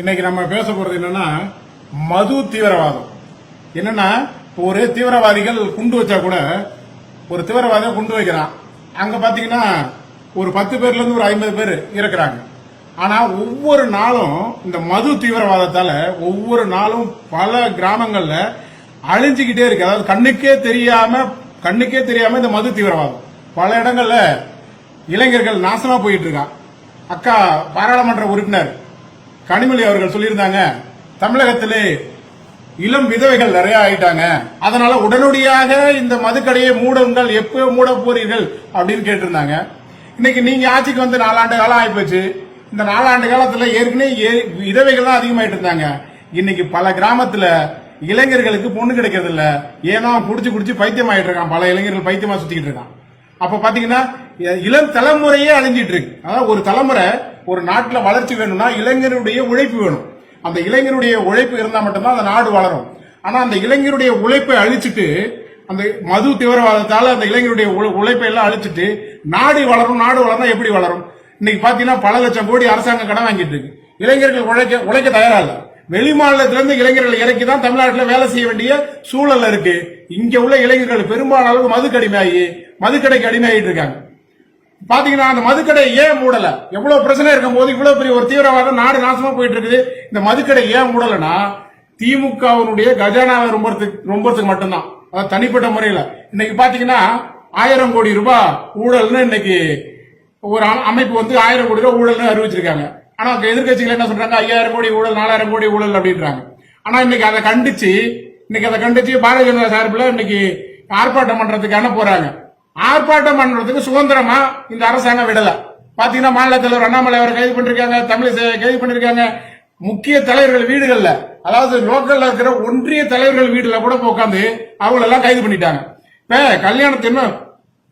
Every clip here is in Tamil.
இன்னைக்கு நம்ம பேச போறது என்னன்னா மது தீவிரவாதம். என்னன்னா இப்போ ஒரு தீவிரவாதிகள் குண்டு வச்சா கூட ஒரு தீவிரவாதியை குண்டு வைக்கிறான். அங்க பாத்தீங்கன்னா ஒரு பத்து பேர்ல இருந்து ஒரு ஐம்பது பேர் இருக்கிறாங்க ஆனா ஒவ்வொரு நாளும் இந்த மது தீவிரவாதத்தால ஒவ்வொரு நாளும் பல கிராமங்கள்ல அழிஞ்சுக்கிட்டே இருக்கு. அதாவது கண்ணுக்கே தெரியாம கண்ணுக்கே தெரியாம இந்த மது தீவிரவாதம். பல இடங்கள்ல இளைஞர்கள் நாசமா போயிட்டு இருக்கான். அக்கா பாராளுமன்ற உறுப்பினர் கனிமொழி அவர்கள் சொல்லியிருந்தாங்க தமிழகத்திலே இளம் விதவைகள் நிறைய ஆயிட்டாங்க. அதனால உடனடியாக இந்த மதுக்கடையை மூடுங்கள் எப்போ மூட போறீர்கள் அப்படின்னு கேட்டிருந்தாங்க. இன்னைக்கு நீங்க ஆட்சிக்கு வந்து நாலாண்டு காலம் ஆயிப்போச்சு. இந்த நாலாண்டு காலத்துல ஏற்கனவே ஏ- விதவைகள் தான் அதிகமாயிட்டு இருந்தாங்க. இன்னைக்கு பல கிராமத்துல இளைஞர்களுக்கு பொண்ணு கிடைக்கிறது இல்ல ஏன்னா குடிச்சு குடிச்சு பைத்தியம் ஆயிட்டு இருக்கான். பல இளைஞர்கள் பைத்தியமா சுத்திக்கிட்டு இருக்கான். அப்ப பாத்தீங்கன்னா இளம் தலைமுறையே அழிஞ்சிட்டு இருக்கு. அதாவது ஒரு தலைமுறை ஒரு நாட்டில் வளர்ச்சி வேணும்னா இளைஞருடைய உழைப்பு வேணும். அந்த இளைஞருடைய உழைப்பு இருந்தா மட்டும்தான் அந்த நாடு வளரும். ஆனா அந்த இளைஞருடைய உழைப்பை அழிச்சிட்டு அந்த மது தீவிரவாதத்தால அந்த இளைஞருடைய உழைப்பை எல்லாம் அழிச்சிட்டு நாடு வளரும் நாடு வளர்ந்தா எப்படி வளரும்? இன்னைக்கு பாத்தீங்கன்னா பல லட்சம் கோடி அரசாங்கம் கடன் வாங்கிட்டு இருக்கு. இளைஞர்கள் உழைக்க உழைக்க தயாரா இல்லை. வெளி மாநிலத்தில இளைஞர்கள் இறக்கி தான் தமிழ்நாட்டில் வேலை செய்ய வேண்டிய சூழல் இருக்கு. இங்க உள்ள இளைஞர்கள் பெரும்பாலான அளவு மதுக்கு மதுக்கடைக்கு அடிமையாகிட்டு இருக்காங்க. பாத்தீங்கன்னா அந்த மதுக்கடை ஏன் மூடல? எவ்வளவு பிரச்சனை இருக்கும் போது இவ்வளவு பெரிய ஒரு தீவிரவாதம் நாடு நாசமா போயிட்டு இருக்குது. இந்த மதுக்கடை ஏன் மூடலனா திமுகவினுடைய கஜானாவை ரொம்பறதுக்கு ரொம்பறதுக்கு மட்டும்தான். அதாவது தனிப்பட்ட முறையில. இன்னைக்கு பாத்தீங்கன்னா ஆயிரம் கோடி ரூபாய் ஊழல்னு இன்னைக்கு ஒரு அமைப்பு வந்து ஆயிரம் கோடி ரூபாய் ஊழல்னு அறிவிச்சிருக்காங்க. ஆனா எதிர்கட்சிகள் என்ன சொல்றாங்க? ஐயாயிரம் கோடி ஊழல் நாலாயிரம் கோடி ஊழல் அப்படின்றாங்க. ஆனா இன்னைக்கு அதை கண்டிச்சு இன்னைக்கு அதை கண்டிச்சு பாரதிய ஜனதா சார்பில் இன்னைக்கு ஆர்ப்பாட்டம் பண்றதுக்கான அனுப்ப போறாங்க. ஆர்ப்பாட்டம் பண்றதுக்கு சுதந்திரமா இந்த அரசாங்கம் விடல. பாத்தீங்கன்னா மாநில தலைவர் அண்ணாமலை அவரை கைது பண்ணிருக்காங்க தமிழிசை கைது பண்ணிருக்காங்க. முக்கிய தலைவர்கள் வீடுகள்ல அதாவது லோக்கல்ல இருக்கிற ஒன்றிய தலைவர்கள் வீடுல கூட உட்காந்து அவங்கள எல்லாம் கைது பண்ணிட்டாங்க. இப்ப கல்யாணத்து இன்னும்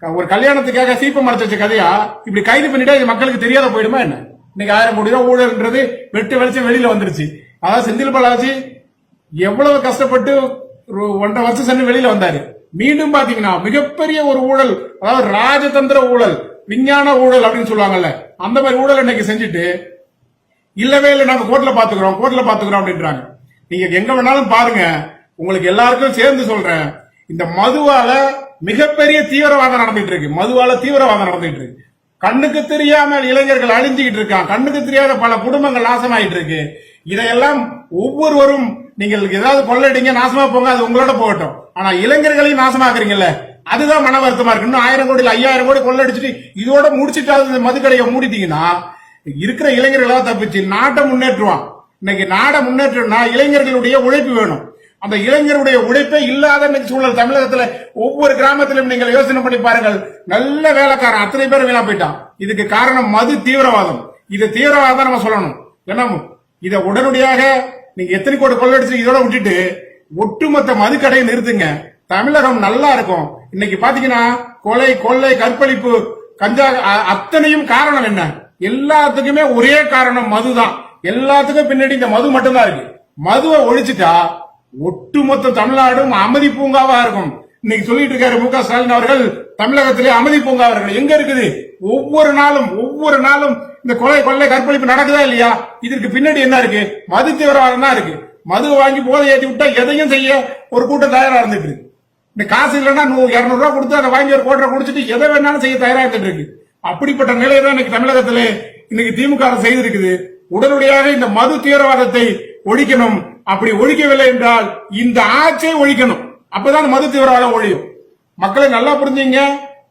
ஒரு கல்யாணத்துக்காக சீப்பம் மறைச்சு வச்ச கதையா? இப்படி கைது பண்ணிட்டா இது மக்களுக்கு தெரியாத போயிடுமா என்ன? இன்னைக்கு ஆயிரம் கோடி ரூபாய் ஊழல்ன்றது வெட்டு வெளிச்சம் வெளியில வந்துருச்சு. அதாவது செந்தில் பாலாஜி எவ்வளவு கஷ்டப்பட்டு ஒன்றரை வருஷம் சென்று வெளியில வந்தாரு. மீண்டும் பாத்தீங்கன்னா மிகப்பெரிய ஒரு ஊழல் அதாவது ராஜதந்திர ஊழல் விஞ்ஞான ஊழல் அப்படின்னு சொல்லுவாங்கல்ல அந்த மாதிரி ஊழல் இன்னைக்கு செஞ்சுட்டு இல்லவே இல்லை நாங்க கோர்ட்ல பாத்துக்கிறோம் கோர்ட்ல பாத்துக்கிறோம் அப்படின்றாங்க. நீங்க எங்க வேணாலும் பாருங்க உங்களுக்கு எல்லாருக்கும் சேர்ந்து சொல்றேன் இந்த மதுவால மிகப்பெரிய தீவிரவாதம் நடந்துட்டு இருக்கு. மதுவால தீவிரவாதம் நடந்துட்டு இருக்கு. கண்ணுக்கு தெரியாம இளைஞர்கள் அழிஞ்சுக்கிட்டு இருக்கான் கண்ணுக்கு தெரியாத பல குடும்பங்கள் நாசமாயிட்டு இருக்கு. இதையெல்லாம் ஒவ்வொருவரும் நீங்கள் ஏதாவது கொள்ளடிங்க நாசமா போங்க அது உங்களோட போகட்டும். ஆனா இளைஞர்களையும் நாசமாக்குறீங்கல்ல? அதுதான் மன வருத்தமா இருக்கு. இன்னும் ஆயிரம் கோடி ஐயாயிரம் கோடி கொள்ளடிச்சிட்டு இதோட முடிச்சிட்டாவது இந்த மதுக்கடையை மூடிட்டீங்கன்னா இருக்கிற இளைஞர்களாக தப்பிச்சு நாட்டை முன்னேற்றுவான். இன்னைக்கு நாடை முன்னேற்றம்னா இளைஞர்களுடைய உழைப்பு வேணும். அந்த இளைஞருடைய உழைப்பே இல்லாத சூழல். தமிழகத்துல ஒவ்வொரு கிராமத்திலும் நீங்கள் யோசனை பண்ணி பாருங்கள். நல்ல வேலைக்காரன் அத்தனை பேர் வீணா போயிட்டான். இதுக்கு காரணம் மது தீவிரவாதம். இது தீவிரவாதம் நம்ம சொல்லணும். என்ன இதை உடனடியாக நீங்க எத்தனை கோடி கொள்ளடிச்சு இதோட விட்டுட்டு ஒட்டுமொத்த மது கடையை நிறுத்துங்க. தமிழகம் நல்லா இருக்கும். இன்னைக்கு பாத்தீங்கன்னா கொலை கொள்ளை கற்பழிப்பு கஞ்சா அ- அத்தனையும் காரணம் என்ன? எல்லாத்துக்குமே ஒரே காரணம் மதுதான். எல்லாத்துக்கும் பின்னாடி இந்த மது மட்டும்தான் இருக்கு. மதுவை ஒழிச்சிட்டா ஒட்டுமொத்த தமிழ்நாடும் அமைதி பூங்காவா இருக்கும். இன்னைக்கு சொல்லிட்டு இருக்காரு மு க ஸ்டாலின் அவர்கள் தமிழகத்திலே அமைதி பூங்கா அவர்கள் எங்க இருக்குது? ஒவ்வொரு நாளும் ஒவ்வொரு நாளும் இந்த கொலை கொள்ளை கற்பழிப்பு நடக்குதா இல்லையா? இதற்கு பின்னாடி என்ன இருக்கு? மது தீவிரவாதம் தான் இருக்கு. மது வாங்கி போதை ஏற்றி விட்டா எதையும் செய்ய ஒரு கூட்டம் தயாரா இருந்துட்டு இருக்கு. இந்த காசு இல்லைன்னா நூ- இருநூறு ரூபா கொடுத்து அதை வாங்கி ஒரு கோட்டரை குடிச்சிட்டு எதை வேணாலும் செய்ய தயாரா இருந்துட்டு இருக்கு. அப்படிப்பட்ட நிலை தான் இன்னைக்கு தமிழகத்திலே இன்னைக்கு திமுக செய்திருக்குது. உடனடியாக இந்த மது தீவிரவாதத்தை ஒழிக்கணும். அப்படி ஒழிக்கவில்லை என்றால் இந்த ஆட்சியை ஒழிக்கணும். அப்பதான் மது தீவிரவாதம் ஒழியும். மக்களை நல்லா புரிஞ்சுங்க.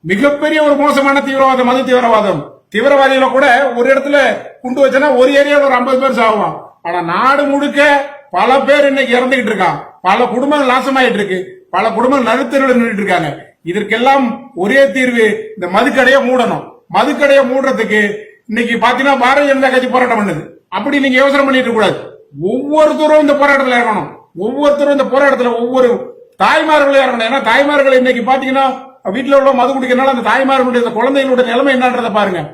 மிகப்பெரிய ஒரு மோசமான தீவிரவாதம் மது தீவிரவாதம். தீவிரவாதிகளை கூட ஒரு இடத்துல குண்டு வச்சனா ஒரு ஏரியாவில் ஒரு ஐம்பது பேர் சாகுவான். ஆனா நாடு முழுக்க பல பேர் இன்னைக்கு இறந்துகிட்டு இருக்கான். பல குடும்பங்கள் நாசமாயிட்டு இருக்கு பல குடும்பங்கள் நடுத்தருடன் நின்றுட்டு இருக்காங்க. இதற்கெல்லாம் ஒரே தீர்வு இந்த மதுக்கடையை மூடணும். மதுக்கடையை மூடுறதுக்கு இன்னைக்கு பாத்தீங்கன்னா பாரதிய ஜனதா கட்சி போராட்டம் பண்ணுது. அப்படி நீங்க யோசனை பண்ணிட்டு கூடாது ஒவ்வொருத்தரும் இந்த போராட்டத்தில் இறங்கணும். ஒவ்வொருத்தரும் இந்த போராட்டத்தில் ஒவ்வொரு தாய்மார்களும் இறங்கணும். ஏன்னா தாய்மார்கள் இன்னைக்கு பாத்தீங்கன்னா வீட்டில் உள்ள மது குடிக்கிறனால அந்த தாய்மார்களுடைய குழந்தைகளுடைய நிலைமை என்னன்றதை பாருங்க.